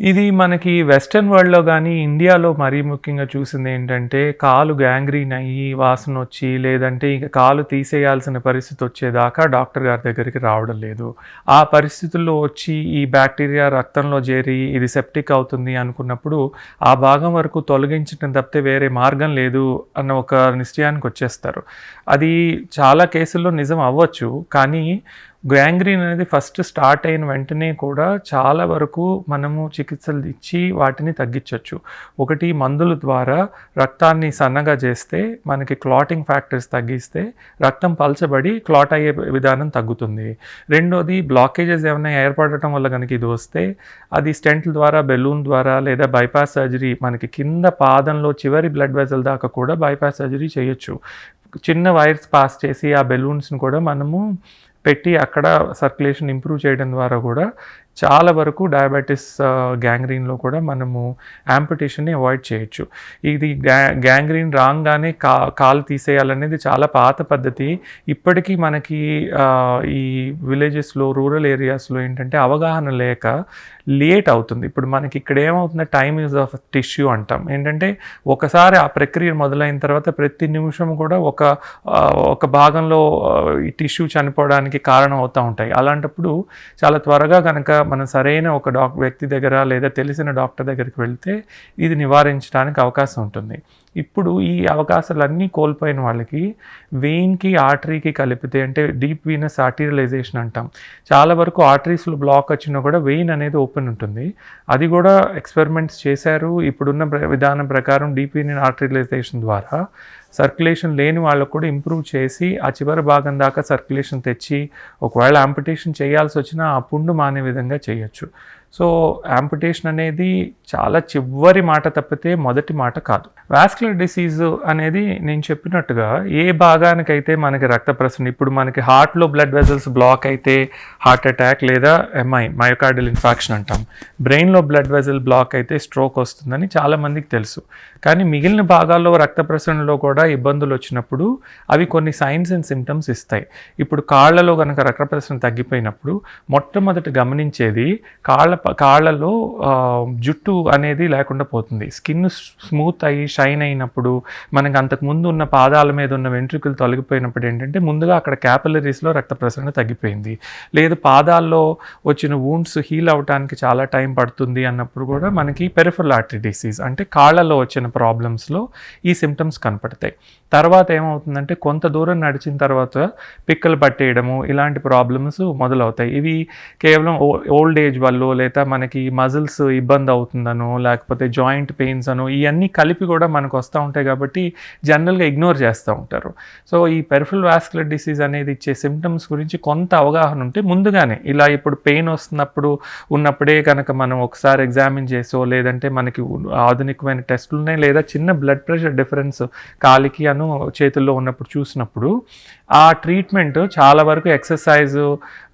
ఇది మనకి వెస్టర్న్ వరల్డ్‌లో కానీ ఇండియాలో మరీ ముఖ్యంగా చూసింది ఏంటంటే, కాలు గ్యాంగ్రీన్ అయ్యి, వాసన వచ్చి, లేదంటే ఇక కాలు తీసేయాల్సిన పరిస్థితి వచ్చేదాకా డాక్టర్ గారి దగ్గరికి రావడం లేదు. ఆ పరిస్థితుల్లో వచ్చి ఈ బ్యాక్టీరియా రక్తంలో చేరి ఇది సెప్టిక్ అవుతుంది అనుకున్నప్పుడు, ఆ భాగం వరకు తొలగించడం తప్పితే వేరే మార్గం లేదు అన్న ఒక నిశ్చయానికి వచ్చేస్తారు. అది చాలా కేసుల్లో నిజం అవ్వచ్చు. కానీ గ్యాంగ్రీన్ అనేది ఫస్ట్ స్టార్ట్ అయిన వెంటనే కూడా చాలా వరకు మనము చికిత్సలు ఇచ్చి వాటిని తగ్గించవచ్చు ఒకటి మందుల ద్వారా రక్తాన్ని సన్నగా చేస్తే మనకి క్లాటింగ్ ఫ్యాక్టర్స్ తగ్గిస్తే రక్తం పలచబడి క్లాట్ అయ్యే విధానం తగ్గుతుంది. రెండోది బ్లాకేజెస్ ఏమైనా ఏర్పడటం వల్ల కనుక ఇది వస్తే అది స్టెంట్‌ల ద్వారా, బెలూన్ ద్వారా లేదా బైపాస్ సర్జరీ మనకి కింద పాదంలో చివరి బ్లడ్ వెజల్ దాకా కూడా బైపాస్ సర్జరీ చేయొచ్చు. చిన్న వైర్స్ పాస్ చేసి ఆ బెలూన్స్‌ని కూడా మనము పెట్టి అక్కడ సర్క్యులేషన్ ఇంప్రూవ్ చేయడం ద్వారా కూడా చాలా వరకు డయాబెటిస్ గ్యాంగ్రీన్‌లో కూడా మనము యాంపిటేషన్ని అవాయిడ్ చేయొచ్చు. ఇది గ్యా గ్యాంగ్రీన్ రాగానే కా కాలు తీసేయాలనేది చాలా పాత పద్ధతి. ఇప్పటికీ మనకి ఈ విలేజెస్‌లో, రూరల్ ఏరియాస్‌లో ఏంటంటే అవగాహన లేక లేట్ అవుతుంది. ఇప్పుడు మనకి ఇక్కడ ఏమవుతుంది టైమ్ ఈజ్ ఆఫ్ టిష్యూ అంటాం. ఏంటంటే ఒకసారి ఆ ప్రక్రియ మొదలైన తర్వాత ప్రతి నిమిషం కూడా ఒక ఒక భాగంలో ఈ టిష్యూ చనిపోవడానికి కారణం అవుతూ ఉంటాయి. అలాంటప్పుడు చాలా త్వరగా కనుక మనం సరైన ఒక డాక్ వ్యక్తి దగ్గర లేదా తెలిసిన డాక్టర్ దగ్గరికి వెళ్తే ఇది నివారించడానికి అవకాశం ఉంటుంది. ఇప్పుడు ఈ అవకాశాలన్నీ కోల్పోయిన వాళ్ళకి వెయిన్‌కి, ఆర్టరీకి కలిపితే అంటే డీప్ వీనస్ ఆర్టీరియలైజేషన్ అంటాం. చాలా వరకు ఆర్టరీస్‌లో బ్లాక్ వచ్చినా కూడా వెయిన్ అనేది ఓపెన్ ఉంటుంది. అది కూడా ఎక్స్‌పెరిమెంట్స్ చేశారు. ఇప్పుడున్న విధానం ప్రకారం డీప్ వీన్ ఆర్టీరియలైజేషన్ ద్వారా సర్క్యులేషన్ లేని వాళ్ళకు కూడా ఇంప్రూవ్ చేసి ఆ చివరి భాగం దాకా సర్క్యులేషన్ తెచ్చి ఒకవేళ ఆంపిటేషన్ చేయాల్సి వచ్చినా ఆ పుండు మానే విధంగా చేయొచ్చు. సో యాంపుటేషన్ అనేది చాలా చివరి మాట తప్పితే మొదటి మాట కాదు. వాస్కులర్ డిసీజ్ అనేది నేను చెప్పినట్టుగా ఏ భాగానికైతే మనకి రక్త ప్రసరణ ఇప్పుడు మనకి హార్ట్‌లో బ్లడ్ వెజల్స్ బ్లాక్ అయితే హార్ట్ అటాక్ లేదా ఎంఐ మయోకార్డియల్ ఇన్ఫాక్షన్ అంటాం. బ్రెయిన్‌లో బ్లడ్ వెజల్ బ్లాక్ అయితే స్ట్రోక్ వస్తుందని చాలా మందికి తెలుసు. కానీ మిగిలిన భాగాల్లో రక్త ప్రసరణలో కూడా ఇబ్బందులు వచ్చినప్పుడు అవి కొన్ని సైన్స్ అండ్ సిమ్టమ్స్ ఇస్తాయి. ఇప్పుడు కాళ్ళలో కనుక రక్త ప్రసరణ తగ్గిపోయినప్పుడు మొట్టమొదటి గమనించేది కాళ్ళ కాళ్ళలో జుట్టు అనేది లేకుండా పోతుంది. స్కిన్ స్మూత్ అయ్యి షైన్ అయినప్పుడు మనకి అంతకుముందు ఉన్న పాదాల మీద ఉన్న వెంట్రుకలు తొలగిపోయినప్పుడు ఏంటంటే ముందుగా అక్కడ క్యాపిలరీస్‌లో రక్త ప్రసరణ తగ్గిపోయింది. లేదు పాదాల్లో వచ్చిన వూండ్స్ హీల్ అవ్వటానికి చాలా టైం పడుతుంది అన్నప్పుడు కూడా మనకి పెరిఫెరల్ ఆర్టరీ డిసీజ్ అంటే కాళ్ళలో వచ్చిన ప్రాబ్లమ్స్‌లో ఈ సిమ్టమ్స్ కనపడతాయి. తర్వాత ఏమవుతుందంటే కొంత దూరం నడిచిన తర్వాత పిక్కలు పట్టేయడము ఇలాంటి ప్రాబ్లమ్స్ మొదలవుతాయి. ఇవి కేవలం ఓ ఓల్డ్ ఏజ్ వల్ల లేదా మనకి మజిల్స్ ఇబ్బంది అవుతుందనో లేకపోతే జాయింట్ పెయిన్స్ అనో ఇవన్నీ కలిపి కూడా మనకు వస్తూ ఉంటాయి కాబట్టి జనరల్‌గా ఇగ్నోర్ చేస్తూ ఉంటారు. సో ఈ పెరిఫెరల్ వాస్కులర్ డిసీజ్ అనేది ఇచ్చే సిమ్టమ్స్ గురించి కొంత అవగాహన ఉంటే ముందుగానే ఇలా ఇప్పుడు పెయిన్ వస్తున్నప్పుడు ఉన్నప్పుడే కనుక మనం ఒకసారి ఎగ్జామిన్ చేసో లేదంటే మనకి ఆధునికమైన టెస్టులు ఉన్నాయి లేదా చిన్న బ్లడ్ ప్రెషర్ డిఫరెన్స్ కాలికి అను చేతుల్లో ఉన్నప్పుడు చూసినప్పుడు ఆ ట్రీట్మెంట్ చాలా వరకు ఎక్సర్సైజ్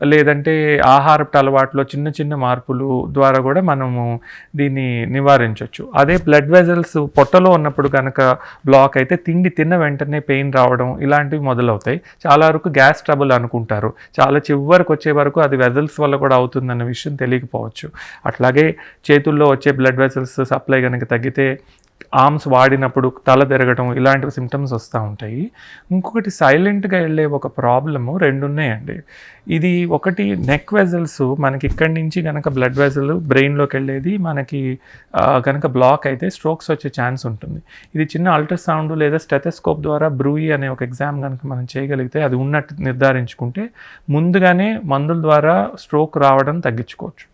లేదంటే ఆహారపు అలవాట్లో చిన్న చిన్న మార్పులు ద్వారా కూడా మనము దీన్ని నివారించవచ్చు అదే బ్లడ్ వెజల్స్ పొట్టలో ఉన్నప్పుడు కనుక బ్లాక్ అయితే తిండి తిన్న వెంటనే పెయిన్ రావడం ఇలాంటివి మొదలవుతాయి. చాలా వరకు గ్యాస్ ట్రబుల్ అనుకుంటారు. చాలా చివరికి వచ్చే వరకు అది వెజల్స్ వల్ల కూడా అవుతుందన్న విషయం తెలియకపోవచ్చు. అట్లాగే చేతుల్లో వచ్చే బ్లడ్ వెజల్స్ సప్లై కనుక తగ్గితే ఆర్మ్స్ వాడినప్పుడు తల తిరగడం ఇలాంటి సిమ్టమ్స్ వస్తూ ఉంటాయి. ఇంకొకటి సైలెంట్‌గా వెళ్ళే ఒక ప్రాబ్లము రెండు ఉన్నాయండి ఇది ఒకటి నెక్ వెజల్స్ మనకి ఇక్కడి నుంచి కనుక బ్లడ్ వెజల్ బ్రెయిన్‌లోకి వెళ్ళేది మనకి కనుక బ్లాక్ అయితే స్ట్రోక్స్ వచ్చే ఛాన్స్ ఉంటుంది. ఇది చిన్న అల్ట్రాసౌండ్ లేదా స్టెథస్కోప్ ద్వారా బ్రూయి అనే ఒక ఎగ్జామ్ కనుక మనం చేయగలిగితే అది ఉన్నట్టు నిర్ధారించుకుంటే ముందుగానే మందుల ద్వారా స్ట్రోక్ రావడం తగ్గించుకోవచ్చు.